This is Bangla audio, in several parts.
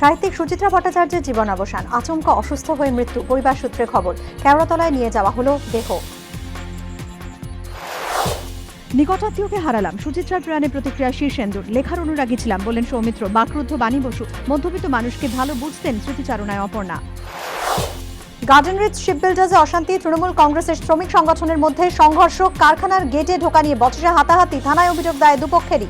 সাহিত্যিক সুচিত্রা ভট্টাচার্যের জীবন অবসান। আচমকা অসুস্থ হয়ে মৃত্যু, পরিবার সূত্রে খবর। কেওড়াতলায় নিয়ে যাওয়া হলো দেহ। নিকটাত্মীয়কে হারালাম। সুচিত্রার প্রয়াণে প্রতিক্রিয়া শীর্ষেন্দুর। লেখার অনুরাগী ছিলাম বলেন সৌমিত্র। বাকরুদ্ধ বাণী বসু। মধ্যবিত্ত মানুষকে ভালো বুঝতেন স্মৃতিচারণায় অপর্ণা। গার্ডেন রিচ শিপ বিল্ডার্সে অশান্তি। তৃণমূল কংগ্রেসের শ্রমিক সংগঠনের মধ্যে সংঘর্ষ। কারখানার গেটে ঢোকা নিয়ে বচসা হাতাহাতি। থানায় অভিযোগ দায় দুপক্ষেরই।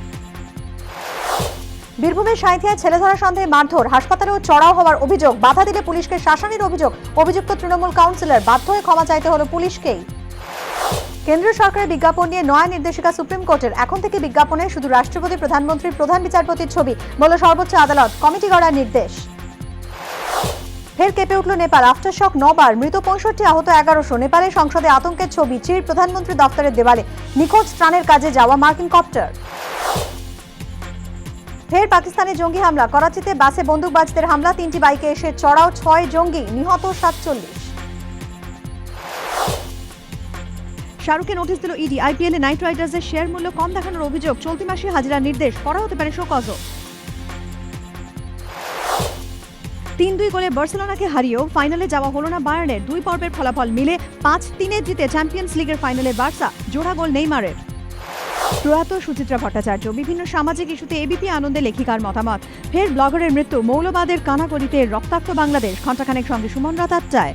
বীরভূমের সাঁথিয়ায় ছেলে ধরা সন্দেহে মারধর। হাসপাতালেও চড়াও হওয়ার অভিযোগ। বাধা দিলে পুলিশকে শাসানির অভিযোগ। অভিযুক্ত তৃণমূল কাউন্সিলর বাধ্য হয়ে ক্ষমা চাইতে হলো পুলিশকেই। কেন্দ্রীয় সরকারের বিজ্ঞাপন নিয়ে নয়া নির্দেশিকা সুপ্রিম কোর্টের। এখন থেকে বিজ্ঞাপনে শুধু রাষ্ট্রপতি, প্রধানমন্ত্রী, প্রধান বিচারপতির ছবি। বলল সর্বোচ্চ আদালত। কমিটি গড়ার নির্দেশ। ফের কেঁপে উঠল নেপাল। আফটার শক নবার মৃত পঁয়ষট্টি আহত এগারোশো। নেপালের সংসদে আতঙ্কের ছবি। চির প্রধানমন্ত্রী দপ্তরের দেওয়ালে। নিখোঁজ ত্রাণের কাজে যাওয়া মার্কিন কপ্টার। ফের পাকিস্তানে জঙ্গি হামলা। করাচিতে বাসে বন্দুকবাজদের হামলা, তিনটি বাইকে এসে চড়াও, ছয় জঙ্গি নিহত, সাতচল্লিশ। শাহরুখকে নোটিশ দিল ইডি। আইপিএলে নাইট রাইডার্সের শেয়ার মূল্য কম দেখানোর অভিযোগ। চলতি মাসে হাজিরার নির্দেশ। করা হতে পারে শোকজও তিন দুই গোলে বার্সেলোনাকে হারিয়েও ফাইনালে যাওয়া হলো না বায়ার্নের। দুই পর্বের ফলাফল মিলে পাঁচ তিনে জিতে চ্যাম্পিয়ন্স লিগের ফাইনালে বার্সা। জোড়া গোল নেইমারের। প্রয়াত সুচিত্রা ভট্টাচার্য, বিভিন্ন সামাজিক ইস্যুতে এবিপি আনন্দে লেখিকার মতামত। ফের ব্লগারের মৃত্যু, মৌলবাদের কানাকড়িতে রক্তাক্ত বাংলাদেশ। ঘণ্টাখানেক সঙ্গে সুমন রাত আটটায়